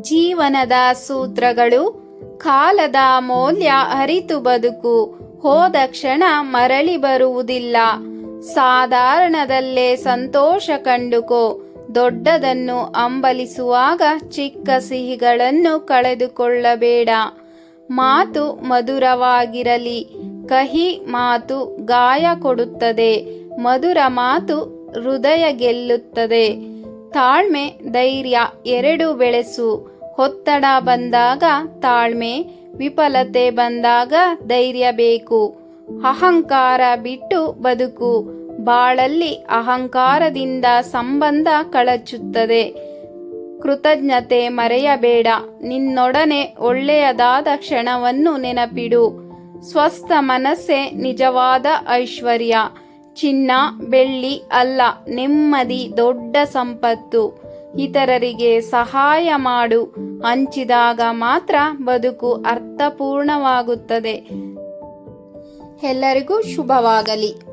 ಜೀವನದ ಸೂತ್ರಗಳು ಕಾಲದ ಮೌಲ್ಯ ಅರಿತು ಬದುಕು, ಹೋದ ಕ್ಷಣ ಮರಳಿ ಬರುವುದಿಲ್ಲ. ಸಾಧಾರಣದಲ್ಲೇ ಸಂತೋಷ ಕಂಡುಕೋ, ದೊಡ್ಡದನ್ನು ಅಂಬಲಿಸುವಾಗ ಚಿಕ್ಕ ಸಿಹಿಗಳನ್ನು ಕಳೆದುಕೊಳ್ಳಬೇಡ. ಮಾತು ಮಧುರವಾಗಿರಲಿ, ಕಹಿ ಮಾತು ಗಾಯ ಕೊಡುತ್ತದೆ, ಮಧುರ ಮಾತು ಹೃದಯ ಗೆಲ್ಲುತ್ತದೆ. ತಾಳ್ಮೆ, ಧೈರ್ಯ ಎರಡು ಬೆಳೆಸು. ಒತ್ತಡ ಬಂದಾಗ ತಾಳ್ಮೆ, ವಿಫಲತೆ ಬಂದಾಗ ಧೈರ್ಯ ಬೇಕು. ಅಹಂಕಾರ ಬಿಟ್ಟು ಬದುಕು. ಬಾಳಲ್ಲಿ ಅಹಂಕಾರದಿಂದ ಸಂಬಂಧ ಕಳಚುತ್ತದೆ. ಕೃತಜ್ಞತೆ ಮರೆಯಬೇಡ. ನಿನ್ನೊಡನೆ ಒಳ್ಳೆಯದಾದ ಕ್ಷಣವನ್ನು ನೆನಪಿಡು. ಸ್ವಸ್ಥ ಮನಸ್ಸೇ ನಿಜವಾದ ಐಶ್ವರ್ಯ. ಚಿನ್ನ, ಬೆಳ್ಳಿ ಅಲ್ಲ, ನೆಮ್ಮದಿ, ದೊಡ್ಡ ಸಂಪತ್ತು. ಇತರರಿಗೆ ಸಹಾಯ ಮಾಡು. ಹಂಚಿದಾಗ ಮಾತ್ರ ಬದುಕು ಅರ್ಥಪೂರ್ಣವಾಗುತ್ತದೆ. ಎಲ್ಲರಿಗೂ ಶುಭವಾಗಲಿ.